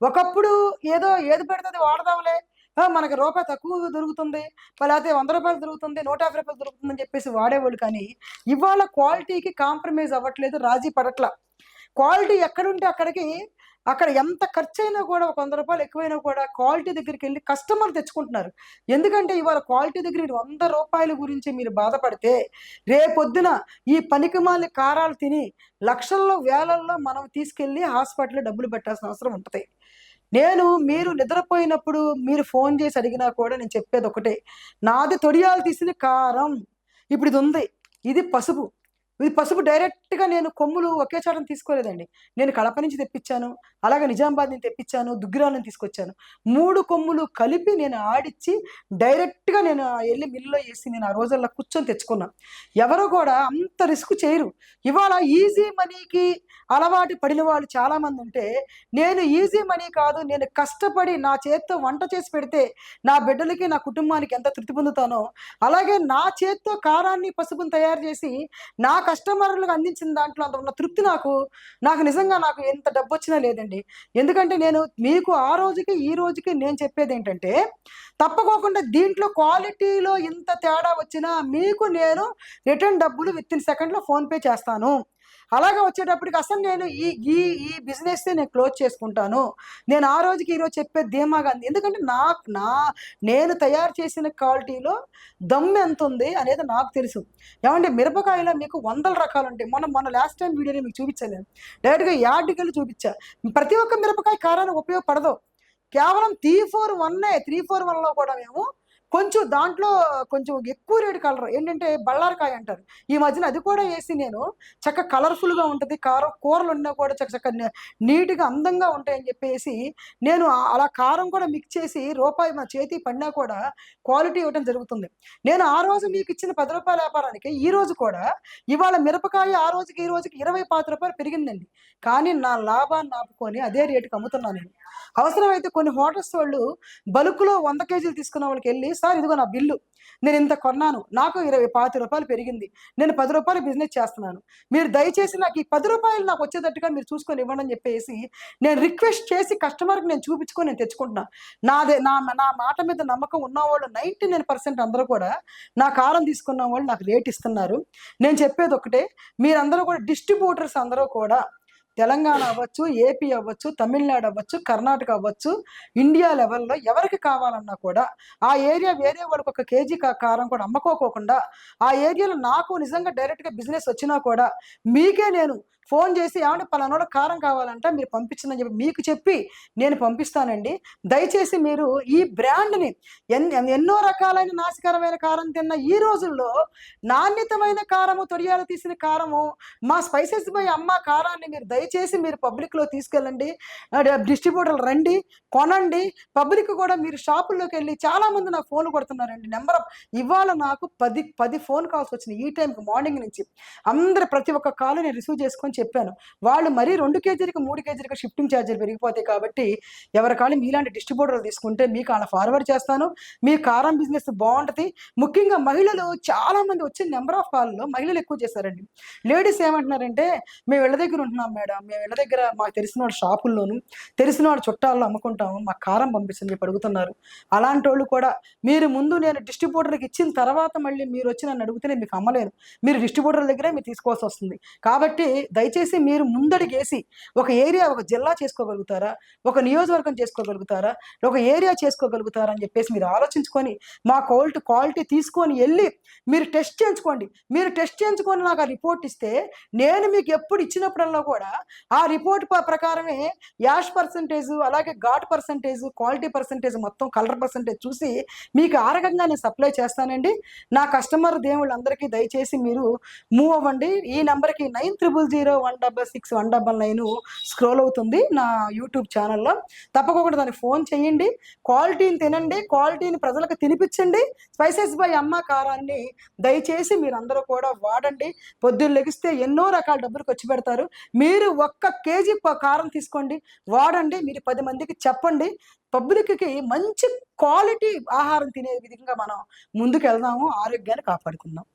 ఒకప్పుడు ఏదో ఏది పెడితే వాడదాంలే. మనకి రూపాయి తక్కువ దొరుకుతుంది. లేకపోతే వంద రూపాయలు దొరుకుతుంది నూట యాభై రూపాయలు దొరుకుతుంది అని చెప్పేసి వాడేవాళ్ళు కానీ ఇవాళ క్వాలిటీకి కాంప్రమైజ్ అవ్వట్లేదు రాజీ పడట్ల. క్వాలిటీ ఎక్కడుంటే అక్కడికి అక్కడ ఎంత ఖర్చు అయినా కూడా ఒక వంద రూపాయలు ఎక్కువైనా కూడా క్వాలిటీ దగ్గరికి వెళ్ళి కస్టమర్ తెచ్చుకుంటున్నారు. ఎందుకంటే ఇవాళ క్వాలిటీ దగ్గర వంద రూపాయల గురించి మీరు బాధపడితే రేపొద్దున ఈ పనికిమాలి కారాలు తిని లక్షల్లో వేలల్లో మనం తీసుకెళ్ళి హాస్పిటల్లో డబ్బులు పెట్టాల్సిన అవసరం ఉంటుంది. నేను మీరు నిద్రపోయినప్పుడు మీరు ఫోన్ చేసి అడిగినా కూడా నేను చెప్పేది ఒకటే. నాది తొడియాలు తీసిన కారం. ఇప్పుడు ఇది ఉంది. ఇది పసుపు. ఇది పసుపు డైరెక్ట్గా నేను కొమ్ములు ఒకే చోట తీసుకోలేదండి. నేను కడప నుంచి తెప్పించాను అలాగే నిజామాబాద్ నుంచి తెప్పించాను దుగ్గిరాల నుంచి తీసుకొచ్చాను. మూడు కొమ్ములు కలిపి నేను ఆడిచ్చి డైరెక్ట్గా నేను వెళ్ళి మిల్లులో వేసి నేను ఆ రోజుల్లో కూర్చొని తెచ్చుకున్నాను ఎవరు కూడా అంత రిస్క్ చేయరు. ఇవాళ ఈజీ మనీకి అలవాటు పడిన వాళ్ళు చాలామంది ఉంటే నేను ఈజీ మనీ కాదు నేను కష్టపడి నా చేత్తో వంట చేసి పెడితే నా బిడ్డలకి నా కుటుంబానికి ఎంత తృప్తి పొందుతానో అలాగే నా చేత్తో కారాన్ని పసుపుని తయారు చేసి నాకు కస్టమర్లకు అందించిన దాంట్లో అంత ఉన్న తృప్తి నాకు నాకు నిజంగా నాకు ఎంత డబ్బు వచ్చినా లేదండి. ఎందుకంటే నేను మీకు ఆ రోజుకి ఈ రోజుకి నేను చెప్పేది ఏంటంటే తప్పకోకుండా దీంట్లో క్వాలిటీలో ఇంత తేడా వచ్చినా మీకు నేను రిటర్న్ డబ్బులు విత్ ఇన్ సెకండ్లో ఫోన్పే చేస్తాను. అలాగే వచ్చేటప్పటికి అసలు నేను ఈ ఈ ఈ బిజినెస్ నేను క్లోజ్ చేసుకుంటాను. నేను ఆ రోజుకి ఈరోజు చెప్పేది ధీమా ఉంది ఎందుకంటే నాకు నా నేను తయారు చేసిన క్వాలిటీలో దమ్ ఎంత ఉంది అనేది నాకు తెలుసు. ఏమంటే మిరపకాయలో మీకు వందల రకాలు ఉంటాయి. మొన్న మొన్న లాస్ట్ టైం వీడియోని మీకు చూపించలేదు. డైరెక్ట్గా యార్డ్కి వెళ్ళి చూపించా. ప్రతి ఒక్క మిరపకాయ కారానికి ఉపయోగపడదు. కేవలం త్రీ ఫోర్ వన్నే త్రీ ఫోర్ వన్లో కూడా మేము కొంచెం దాంట్లో కొంచెం ఎక్కువ రేటు కలర్ ఏంటంటే బళ్ళారకాయ అంటారు. ఈ మధ్యన అది కూడా వేసి నేను చక్క కలర్ఫుల్గా ఉంటుంది. కారం కూరలు ఉన్నా కూడా చక్క చక్క నీట్గా అందంగా ఉంటాయని చెప్పేసి నేను అలా కారం కూడా మిక్స్ చేసి రూపాయి మా చేతి పడినా కూడా క్వాలిటీ ఇవ్వడం జరుగుతుంది. నేను ఆ రోజు మీకు ఇచ్చిన పది రూపాయల వ్యాపారానికి ఈ రోజు కూడా ఇవాళ మిరపకాయ ఆ రోజుకి ఈ రోజుకి ఇరవై పాతి రూపాయలు పెరిగిందండి. కానీ నా లాభాన్ని ఆపుకొని అదే రేటుకి అమ్ముతున్నాను నేను. అవసరమైతే కొన్ని హోటల్స్ వాళ్ళు బలుకులో వంద కేజీలు తీసుకున్న వాళ్ళకి వెళ్ళి సార్ ఇదిగో నా బిల్లు. నేను ఇంత కొన్నాను. నాకు ఇరవై పాతి రూపాయలు పెరిగింది. నేను పది రూపాయలు బిజినెస్ చేస్తున్నాను. మీరు దయచేసి నాకు ఈ పది రూపాయలు నాకు వచ్చేటట్టుగా మీరు చూసుకొని ఇవ్వండి అని చెప్పేసి నేను రిక్వెస్ట్ చేసి కస్టమర్కి నేను చూపించుకొని నేను తెచ్చుకుంటున్నా. నాదే నా నా మాట మీద నమ్మకం ఉన్నవాళ్ళు నైంటీ నైన్ పర్సెంట్ అందరూ కూడా నా కారం తీసుకున్న వాళ్ళు నాకు రేట్ ఇస్తున్నారు. నేను చెప్పేది ఒకటే మీరందరూ కూడా డిస్ట్రిబ్యూటర్స్ అందరూ కూడా తెలంగాణ అవ్వచ్చు ఏపీ అవ్వచ్చు తమిళనాడు అవ్వచ్చు కర్ణాటక అవ్వచ్చు ఇండియా లెవెల్లో ఎవరికి కావాలన్నా కూడా ఆ ఏరియా వేరే వాళ్ళకి ఒక కేజీ కారం కూడా అమ్ముకోకోకుండా ఆ ఏరియాలో నాకు నిజంగా డైరెక్ట్గా బిజినెస్ వచ్చినా కూడా మీకే నేను ఫోన్ చేసి ఏమంటే పలానోడ కారం కావాలంటే మీరు పంపించిందని చెప్పి మీకు చెప్పి నేను పంపిస్తానండి. దయచేసి మీరు ఈ బ్రాండ్ని ఎన్ ఎన్నో రకాలైన నాశకరమైన కారం తిన్న ఈ రోజుల్లో నాణ్యతమైన కారము తొడియాలు తీసిన కారము మా స్పైసెస్ బై అమ్మ కారాన్ని మీరు దయచేసి మీరు పబ్లిక్లో తీసుకెళ్ళండి. డిస్ట్రిబ్యూటర్లు రండి కొనండి. పబ్లిక్ కూడా మీరు షాపుల్లోకి వెళ్ళి చాలామంది నాకు ఫోన్ కొడుతున్నారండి. నెంబర్ ఇవాళ నాకు పది పది ఫోన్ కాల్స్ వచ్చినాయి ఈ టైంకి మార్నింగ్ నుంచి. అందరు ప్రతి ఒక్క కాల్ నేను రిసీవ్ చేసుకొని చెప్పాను. వాళ్ళు మరీ రెండు కేజీలకు మూడు కేజీలకు షిఫ్టింగ్ ఛార్జీలు పెరిగిపోతాయి కాబట్టి ఎవరి కాళ్ళు మీలాంటి డిస్ట్రిబ్యూటర్లు తీసుకుంటే మీకు అలా ఫార్వర్డ్ చేస్తాను. మీ కారం బిజినెస్ బాగుంటుంది. ముఖ్యంగా మహిళలు చాలా మంది వచ్చిన నెంబర్ ఆఫ్ కాల్లో మహిళలు ఎక్కువ చేశారండి లేడీస్ ఏమంటున్నారంటే మేము ఇళ్ళ దగ్గర ఉంటున్నాం మేడం. మేము ఇళ్ళ దగ్గర మాకు తెలిసిన వాళ్ళ షాపుల్లోను తెలిసిన వాళ్ళ చుట్టాల్లో అమ్ముకుంటాము. మాకు కారం పంపించండి చెప్పి అడుగుతున్నారు. అలాంటి వాళ్ళు కూడా మీరు ముందు నేను డిస్ట్రిబ్యూటర్కి ఇచ్చిన తర్వాత మళ్ళీ మీరు వచ్చి నన్ను అడిగితే నేను మీకు అమ్మలేను మీరు డిస్ట్రిబ్యూటర్ దగ్గరే మీరు తీసుకోవాల్సి వస్తుంది. కాబట్టి దయచేసి మీరు ముందడిగేసి ఒక ఏరియా ఒక జిల్లా చేసుకోగలుగుతారా? ఒక నియోజకవర్గం చేసుకోగలుగుతారా? ఒక ఏరియా చేసుకోగలుగుతారా అని చెప్పేసి మీరు ఆలోచించుకొని మా క్వాలిటీ క్వాలిటీ తీసుకొని వెళ్ళి మీరు టెస్ట్ చేయించుకోండి. మీరు టెస్ట్ చేయించుకొని నాకు ఆ రిపోర్ట్ ఇస్తే నేను మీకు ఎప్పుడు ఇచ్చినప్పుడల్లా కూడా ఆ రిపోర్ట్ ప్రకారమే యాష్ పర్సంటేజ్ అలాగే ఘాట్ పర్సంటేజ్ క్వాలిటీ పర్సంటేజ్ మొత్తం కలర్ పర్సంటేజ్ చూసి మీకు ఆ రకంగా నేను సప్లై చేస్తానండి. నా కస్టమర్ దేవుళ్ళందరికీ దయచేసి మీరు మూవ్ అవ్వండి. ఈ నెంబర్కి nine triple zero one double six one double nine scroll అవుతుంది నా యూట్యూబ్ ఛానల్లో. తప్పకుండా దానికి ఫోన్ చేయండి క్వాలిటీని తినండి క్వాలిటీని ప్రజలకు తినిపించండి. స్పైసెస్ బై అమ్మ కారాన్ని దయచేసి మీరందరూ కూడా వాడండి. పొద్దున్న లెగిస్తే ఎన్నో రకాల డబ్బులు ఖర్చు పెడతారు. మీరు ఒక్క కేజీ కారం తీసుకోండి వాడండి మీరు పది మందికి చెప్పండి. పబ్లిక్కి మంచి క్వాలిటీ ఆహారం తినే విధంగా మనం ముందుకు వెళ్దాము ఆరోగ్యాన్ని కాపాడుకుందాం.